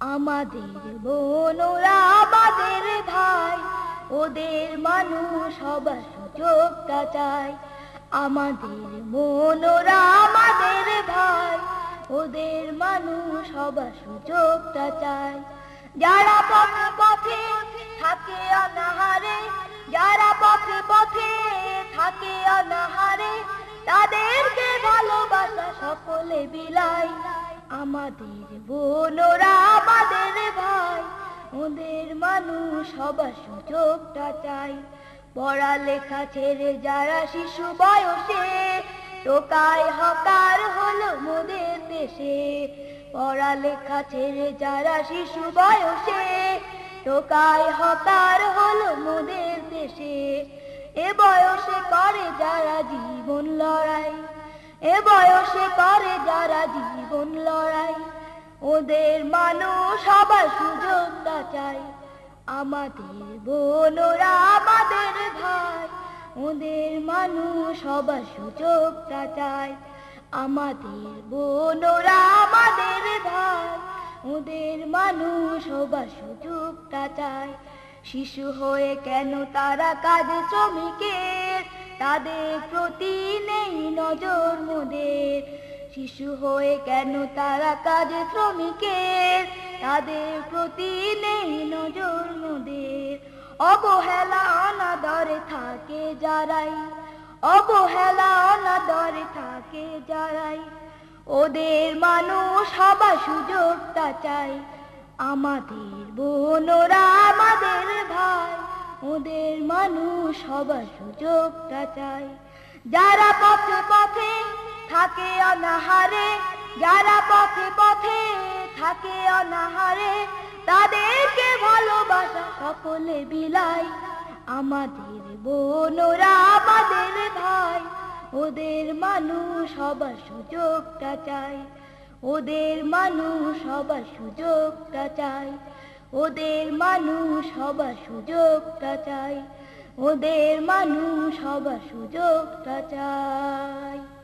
আমাদের বোন ওরা আমাদের ভাই, ওদের মানুষ সবার সুযোগটা চাই। আমাদের ওরা আমাদের ভাই, ওদের মানুষ সবার সুযোগটা চাই। যারা পথে পথে থাকে অনাহারে, যারা পথে পথে থাকে অনাহারে, তাদেরকে ভালোবাসা সকলে বিলাই। আমাদের বোনরা আমাদের ভাই। ওদের মানুষ সবার সুযোগটা চাই। পড়ালেখা ছেড়ে যারা শিশু বয়সে টোকায় হকার হলো মোদের দেশে। পড়ালেখা ছেড়ে যারা শিশু বয়সে টোকায় হকার হলো মোদের দেশে। এ বয়সে করে যারা জীবন লড়াই। বয়সে করে যারা জীবন লড়াই, ওদের মানুষ সবার সুযোগটা চাই। আমাদের বোনরা আমাদের ভাই, ওদের মানুষ সবার সুযোগটা চাই। আমাদের বোনরা আমাদের ভাই, ওদের মানুষ সবার সুযোগটা চাই। শিশু হয়ে কেন তারা কাজে শ্রমিকের তাদের প্রতি নেই নজর মোদের। শিশু হয়ে কেন তারা কাজে শ্রমিকের? তাদের প্রতি নেই নজর মোদের। অবহেলা অনাদরে থাকে যারাই, অবহেলা অনাদরে থাকে যারাই। ওদের মানুষ সবার সুযোগটা চাই। আমাদের বোনরা আমাদের ভাই। ওদের মানুষ সবার সুযোগটা চাই। যারা পথে পথে থাকে অনাহারে, যারা পথে পথে থাকে অনাহারে, তাদেরকে ভালোবাসা সকলে বিলাই। আমাদের বোনরা, আমাদের ভাই, ওদের মানুষ সবার সুযোগটা চাই। ওদের মানুষ সবার সুযোগটা চাই। ওদের মানুষ সবার সুযোগটা চাই। ওদের মানুষ সবার সুযোগটা চাই।